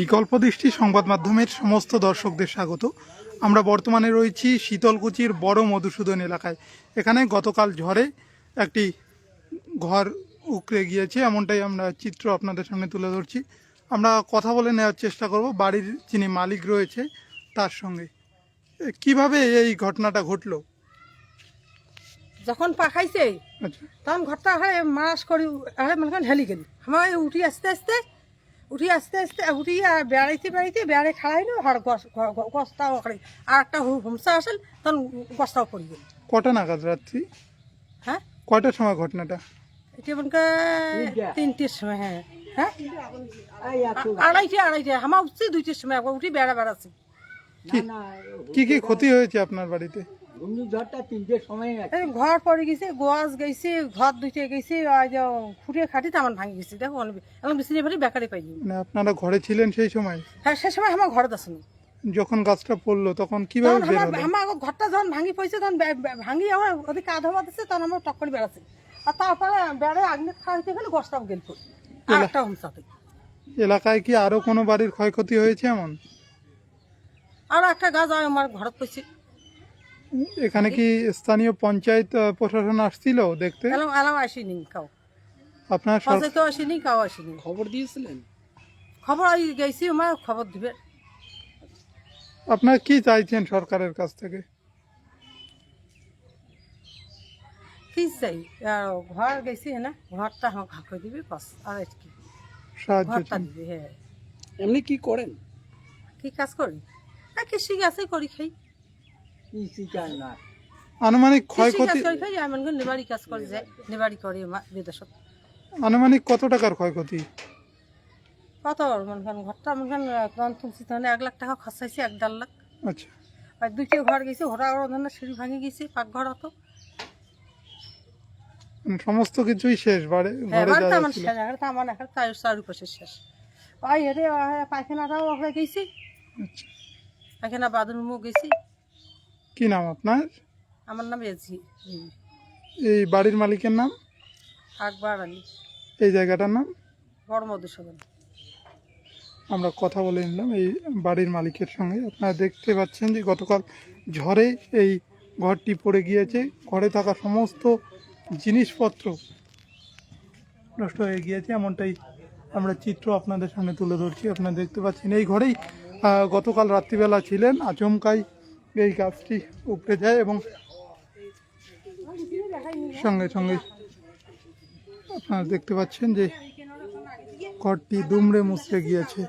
বিকল্প দৃষ্টি সংবাদ মাধ্যমের সমস্ত দর্শকদের স্বাগত। আমরা বর্তমানে রয়েছি শীতলকুচির বড় মধুসূদন এলাকায়। এখানে গতকাল ঝড়ে একটি ঘর উকড়ে গিয়েছে, এমনটাই আমরা চিত্র আপনাদের সামনে তুলে ধরছি। আমরা কথা বলে নেওয়ার চেষ্টা করব, বাড়ির যিনি মালিক রয়েছে তার সঙ্গে। কীভাবে এই ঘটনাটা ঘটলো? যখন পাখাইছে আচ্ছা। তখন ঘরটা হয় মাস করি হয় মনে হেলি গেলি আমার উঠি আস্তে আস্তে উঠি আস্তে আস্তে উঠি আর বেড়াইতে বেড়াইতে বেড়ে খাড়াইলো আর গছটাও খাড়াই আর একটা হুমসা আসল তখন গছটাও পড়ে গেল। কটা নাগাদ রাত্রি হ্যাঁ কয়টার সময় ঘটনাটা? এটা মনে তিনটের সময় হ্যাঁ হ্যাঁ। আড়াইটে আড়াইটে আমার উঠছে দুইটের সময় উঠি বেড়া বেড়াচ্ছে কি কি ক্ষতি হয়েছে আপনার বাড়িতে ঘূর্ণিঝড়টা তিনটের সময় ঘর পড়ে গেছে গোয়াজ গেছে ঘর দুইটে গেছে খুঁটে খাটি তেমন ভাঙি গেছে। দেখো এখন বিছানি ভারি বেকারে পাইনি মানে আপনারা ঘরে ছিলেন সেই সময়? হ্যাঁ সে সময় আমার ঘরে আসেনি যখন গাছটা পড়ল তখন কীভাবে বের আমার হলো আমার ঘরটা যখন ভাঙি পড়ছে তখন ভাঙি আমার ওদিকে কাঁধ হওয়া দিচ্ছে তখন আমার টক করে বেড়াচ্ছে। আর তারপরে বেড়ে আগ্নে খাইতে গেলে গছটাও গেল আর একটা এলাকায় কি আরও কোনো বাড়ির ক্ষয়ক্ষতি হয়েছে এমন? আর একটা গাছ আমি আমার ঘরত পড়ছে। এখানে কি স্থানীয় পঞ্চায়েত প্রশাসন আসছিল দেখতে? এলাম এলাম আসেনি কাউ। আপনার সর- তো আসেনি কাউ আসেনি। খবর দিয়েছিলেন? খবর ওই গেছি আমার খবর দিবে। আপনার কি চাইছেন সরকারের কাছ থেকে? কি চাই? আর ঘর গেছি না ঘরটা ভাগ করে দিবি বাস আর কি ঘরটা দিবি হ্যাঁ। এমনি কি করেন? কি কাজ করি? না কৃষি কাজে করি খাই। না আনুমানিক ক্ষয়ক্ষতি নেবাড়ি কাজ করে যায় নেবাড়ি করি আনুমানিক কত টাকার ক্ষয়ক্ষতি? কত? মনে করেন ঘরটা মনে করেন এক লাখ টাকা খরচাইছি এক দেড় লাখ। আচ্ছা। আর দুইটা ঘর গেছে ঘোরা ধরনের সিঁড়ি ভাঙি গেছে পাকঘর অত। মানে সমস্ত কিছুই শেষ বাড়ি হ্যাঁ ঘরে যা আমার। শেষ আমার চারিপাশে শেষ ওই হেঁটে পায়খানাটাও ওখানে গেছি। আচ্ছা। পায়খানা বাথরুমও গেছি। কি নাম আপনার? আমার নাম এজি এই বাড়ির মালিকের নাম? আকবর আলী। এই জায়গাটার নাম? বড় মধুসূদন। আমরা কথা বলে নিলাম এই বাড়ির মালিকের সঙ্গে। আপনারা দেখতে পাচ্ছেন যে গতকাল ঝড়ে এই ঘরটি পড়ে গিয়েছে। ঘরে থাকা সমস্ত জিনিসপত্র নষ্ট হয়ে গিয়েছে এমনটাই আমরা চিত্র আপনাদের সামনে তুলে ধরছি। আপনারা দেখতে পাচ্ছেন এই ঘরেই গতকাল রাত্রিবেলা ছিলেন আচমকাই এই গাছটি উপড়ে যায় এবং সঙ্গে সঙ্গে আপনারা দেখতে পাচ্ছেন যে ঘরটি দুমড়ে মুচড়ে গিয়েছে।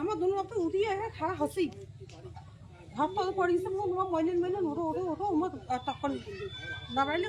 আমার দুনো তো উঠি একা খারাপ হসি। তো পড়ে গেছে দাঁড়াইলে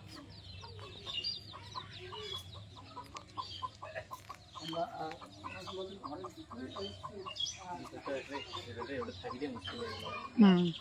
হুম।